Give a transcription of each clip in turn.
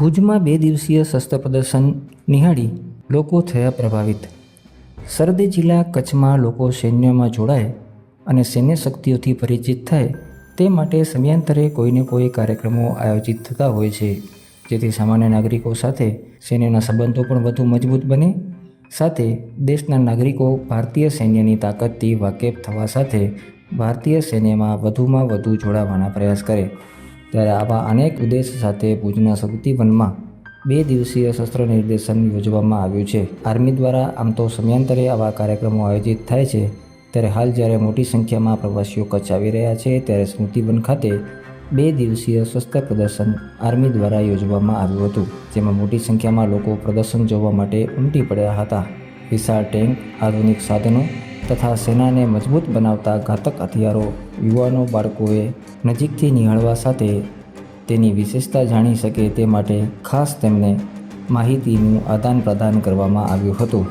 ભુજમાં બે દિવસીય શસ્ત્ર પ્રદર્શન નિહાળી લોકો થયા પ્રભાવિત. સરહદી જિલ્લા કચ્છમાં લોકો સૈન્યમાં જોડાય અને સૈન્ય શક્તિઓથી પરિચિત થાય તે માટે સમયાંતરે કોઈને કોઈ કાર્યક્રમો આયોજિત થતા હોય છે, જેથી સામાન્ય નાગરિકો સાથે સૈન્યના સંબંધો પણ વધુ મજબૂત બને. સાથે દેશના નાગરિકો ભારતીય સૈન્યની તાકાતથી વાકેફ થવા સાથે ભારતીય સૈન્યમાં વધુમાં વધુ જોડાવાના પ્રયાસ કરે. ત્યારે આવા અનેક ઉદ્દેશ સાથે ભુજના શક્તિવનમાં વનમાં બે દિવસીય શસ્ત્ર નિર્દેશન યોજવામાં આવ્યું છે. આર્મી દ્વારા આમ તો સમયાંતરે આવા કાર્યક્રમો આયોજિત થાય છે, ત્યારે હાલ જ્યારે મોટી સંખ્યામાં પ્રવાસીઓ કચ્છ આવી રહ્યા છે, ત્યારે સ્મૃતિવન ખાતે બે દિવસીય શસ્ત્ર પ્રદર્શન આર્મી દ્વારા યોજવામાં આવ્યું હતું, જેમાં મોટી સંખ્યામાં લોકો પ્રદર્શન જોવા માટે ઉમટી પડ્યા હતા. વિશાળ ટેન્ક, આધુનિક સાધનો તથા સેનાને મજબૂત બનાવતા ઘાતક હથિયારો યુવાનો બાળકોએ નજીકથી નિહાળવા સાથે તેની વિશેષતા જાણી શકે તે માટે ખાસ તેમને માહિતીનું આદાન પ્રદાન કરવામાં આવ્યું હતું.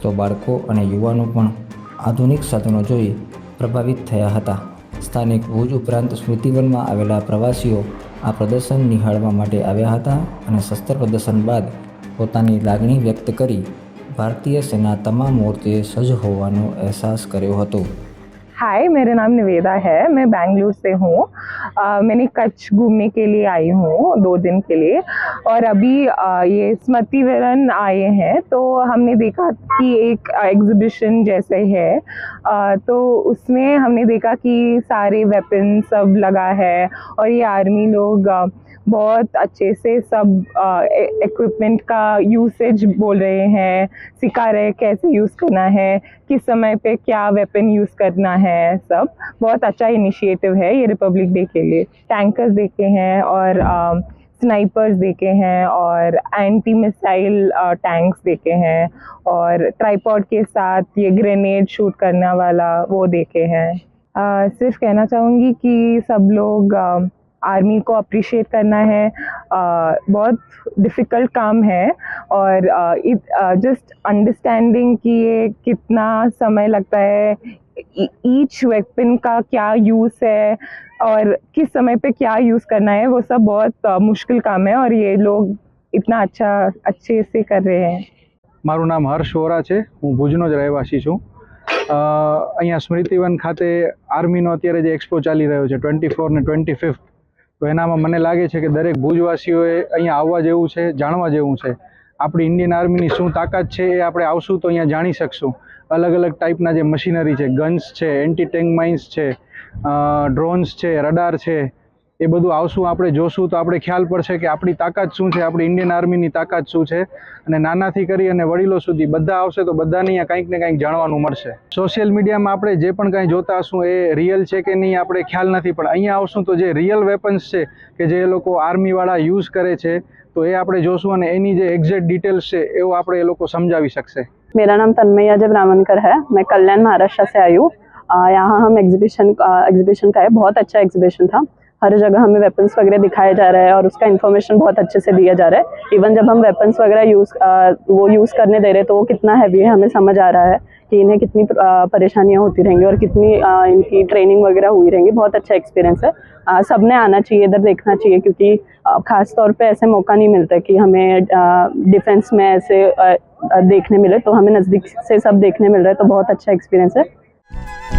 તો બાળકો અને યુવાનો પણ આધુનિક સાધનો જોઈ પ્રભાવિત થયા હતા. સ્થાનિક ભુજ ઉપરાંત સ્મૃતિવનમાં આવેલા પ્રવાસીઓ આ પ્રદર્શન નિહાળવા માટે આવ્યા હતા અને શસ્ત્ર પ્રદર્શન બાદ પોતાની લાગણી વ્યક્ત કરી ભારતીય સેના તમામ મૂર્તિએ સજ્જ હોવાનો અહેસાસ કર્યો હતો. हाय मेरा नाम निवेदा है। मैं बेंगलुरु से हूँ। मैंने कच्छ घूमने के लिए आई हूँ दो दिन के लिए। और अभी अ, ये स्मृति विरन आए हैं तो हमने देखा कि एक एग्जीबिशन जैसे है। अ, तो उसमें हमने देखा कि सारे वेपन सब लगा है और ये आर्मी लोग बहुत अच्छे से सब इक्विपमेंट का यूसेज बोल रहे हैं, सिखा रहे हैं कैसे यूज़ करना है, किस समय पे क्या वेपन यूज़ करना है, सब। बहुत अच्छा इनिशिएटिव है ये रिपब्लिक डे के लिए। टैंकर्स देखे हैं और स्नाइपर्स देखे हैं और एंटी मिसाइल टैंक्स देखे हैं और ट्राईपॉड के साथ ये ग्रेनेड शूट करने वाला वो देखे हैं। सिर्फ़ कहना चाहूँगी कि सब लोग आर्मी को अप्रिशिएट करना है अ, बहुत डिफ़िकल्ट काम है और जस्ट अंडरस्टैंडिंग कि ये कितना समय लगता है ईच वेपन का क्या यूज़ है और किस समय पे क्या यूज़ करना है वो सब बहुत अ, मुश्किल काम है और ये लोग इतना अच्छा अच्छे से कर रहे हैं મારું નામ હર્ષ વોરા છે હું ભુજનો જ રહેવાસી છું અ, અહીંયા સ્મૃતિવન ખાતે આર્મીનો અત્યારે જે એક્સપો ચાલી રહ્યો છે ટ્વેન્ટી ફોર ને ટ્વેન્ટી ફિફ્થ તો એનામાં મને લાગે છે કે દરેક ભુજવાસીઓએ અહીંયા આવવા જેવું છે, જાણવા જેવું છે. આપણી ઇન્ડિયન આર્મીની શું તાકાત છે એ આપણે આવશું તો અહીંયા જાણી શકશું. અલગ અલગ ટાઈપના જે મશીનરી છે ગન્સ છે એન્ટી ટેન્ક માઇન્સ છે ડ્રોન્સ છે રડાર છે એ બધું આવશું આપણે જોશું તો આપણે ખ્યાલ પડશે કે આપણી તાકાત શું છે આપણી ઇન્ડિયન આર્મીની તાકાત શું છે અને નાનાથી કરી અને વડીલો સુધી બધા આવશે તો બધાને અહીંયા કંઈક ને કંઈક જાણવાનું મળશે સોશિયલ મીડિયામાં આપણે જે પણ કાંઈ જોતા હશું એ રિયલ છે કે નહીં આપણે ખ્યાલ નથી પણ અહીંયા આવશું તો જે રિયલ વેપન્સ છે કે જે એ લોકો આર્મીવાળા યુઝ કરે છે તો એ આપણે જોશું અને એની જે એક્ઝેક્ટ ડિટેલ્સ છે એવું આપણે એ લોકો સમજાવી શકશે मेरा नाम तन्मय जब रामनकर है मैं कल्याण महाराष्ट्र से आई हूँ अ, यहाँ हम एग्जीबिशन एग्जीबिशन का है बहुत अच्छा एग्जीबिशन था हर जगह हमें वेपन्स वगैरह दिखाया जा रहा है और उसका इन्फॉर्मेशन बहुत अच्छे से दिया जा रहा है। इवन जब हम वेपन्स वगैरह यूज़ वो यूज़ करने दे रहे तो वो कितना हैवी है, हमें समझ आ रहा है कि इन्हें कितनी परेशानियाँ होती रहेंगी और कितनी इनकी ट्रेनिंग वगैरह हुई रहेंगी। बहुत अच्छा एक्सपीरियंस है। सबने आना चाहिए, इधर देखना चाहिए, क्योंकि खास तौर पे ऐसे मौका नहीं मिलता कि हमें डिफेंस में ऐसे देखने मिले तो हमें नज़दीक से सब देखने मिल रहा है तो बहुत अच्छा एक्सपीरियंस है।